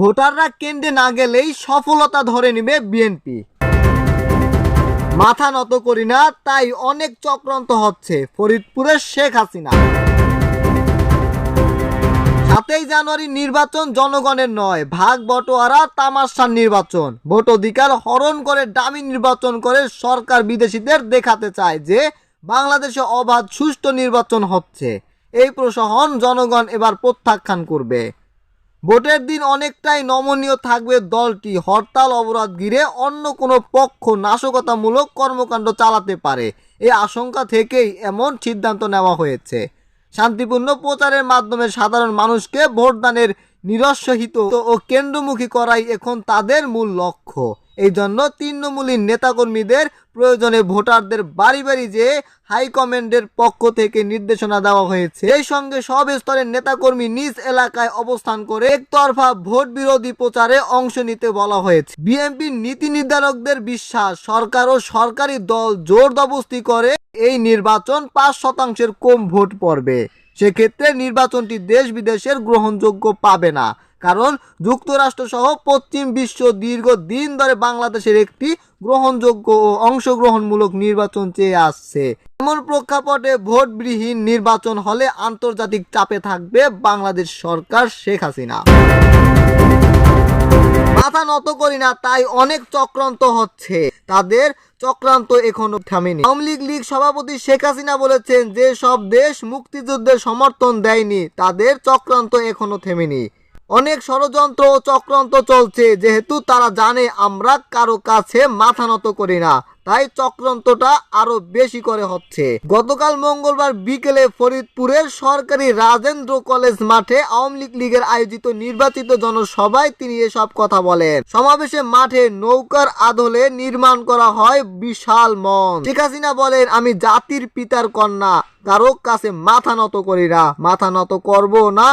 ভোটাররা কেন্দ্রে না গেলেই সফলতা ধরে নেবে বিএনপি। মাথা নত করি না, তাই অনেক চক্রান্ত হচ্ছে ফরিদপুরের শেখ হাসিনা। সাতই জানুয়ারি নির্বাচন জনগণের নয়, ভাগ বটোয়ারা তামাশার নির্বাচন। ভোট অধিকার হরণ করে দামি নির্বাচন করে সরকার বিদেশিদের দেখাতে চায় যে বাংলাদেশে অবাধ সুষ্ঠু নির্বাচন হচ্ছে। এই প্রশাসন জনগণ এবার প্রত্যাখ্যান করবে। ভোটের দিন অনেকটাই নমনীয় থাকবে দলটি। হরতাল, অবরোধ ঘিরে অন্য কোনো পক্ষ নাশকতামূলক কর্মকাণ্ড চালাতে পারে। এ আশঙ্কা থেকেই এমন সিদ্ধান্ত নেওয়া হয়েছে। শান্তিপূর্ণ প্রচারের মাধ্যমে সাধারণ মানুষকে ভোটদানের নিরস্বহিত ও কেন্দ্রমুখী করাই এখন তাদের মূল লক্ষ্য। এই জন্য তৃণমূলী নেতাকর্মীদের প্রয়োজনে ভোটারদের বাড়ি বাড়ি যে হাইকমান্ডের পক্ষ থেকে নির্দেশনা দেওয়া হয়েছে এই সঙ্গে সব স্তরের নেতাকর্মী নিজ এলাকায় অবস্থান করে একতরফা ভোট বিরোধী প্রচারে অংশ নিতে বলা হয়েছে। বিএনপির নীতি নির্ধারকদের বিশ্বাস, সরকার ও সরকারি দল জোর দবস্তি করে এই নির্বাচন পাঁচ শতাংশের কম ভোট পড়বে। সেক্ষেত্রে নির্বাচনটি দেশ বিদেশের গ্রহণযোগ্য পাবে না। কারণ যুক্তরাষ্ট্র সহ পশ্চিম বিশ্ব দীর্ঘদিন ধরে বাংলাদেশের একটি গ্রহণযোগ্য ও অংশগ্রহণমূলক নির্বাচন চেয়ে আসছে। এমন প্রেক্ষাপটে ভোটবিহীন নির্বাচন হলে আন্তর্জাতিক চাপে থাকবে বাংলাদেশ সরকার শেখ হাসিনা। মাথা নত করি না, তাই অনেক চক্রান্ত হচ্ছে। তাদের চক্রান্ত এখনও থামেনি। আওয়ামী লীগ লীগ সভাপতি শেখ হাসিনা বলেছেন যে সব দেশ মুক্তিযুদ্ধের সমর্থন দেয়নি, তাদের চক্রান্ত এখনও থেমেনি। অনেক ষড়যন্ত্র ও চক্রান্ত চলছে, যেহেতু তারা জানে আমরা কারও কাছে মাথা নত করি না, তাই চক্রান্তটা আরও বেশি করে হচ্ছে। গতকাল মঙ্গলবার বিকেলে ফরিদপুরের সরকারি রাজেন্দ্র কলেজ মাঠে আওয়ামী লীগ লীগের আয়োজিত নির্বাচিত জনসভায় তিনি এসব কথা বলেন। সমাবেশে মাঠে নৌকার আদলে নির্মাণ করা হয় বিশাল মঞ্চ। শেখ হাসিনা বলেন, আমি জাতির পিতার কন্যা, কারও কাছে মাথা নত করি না, মাথা নত করব না।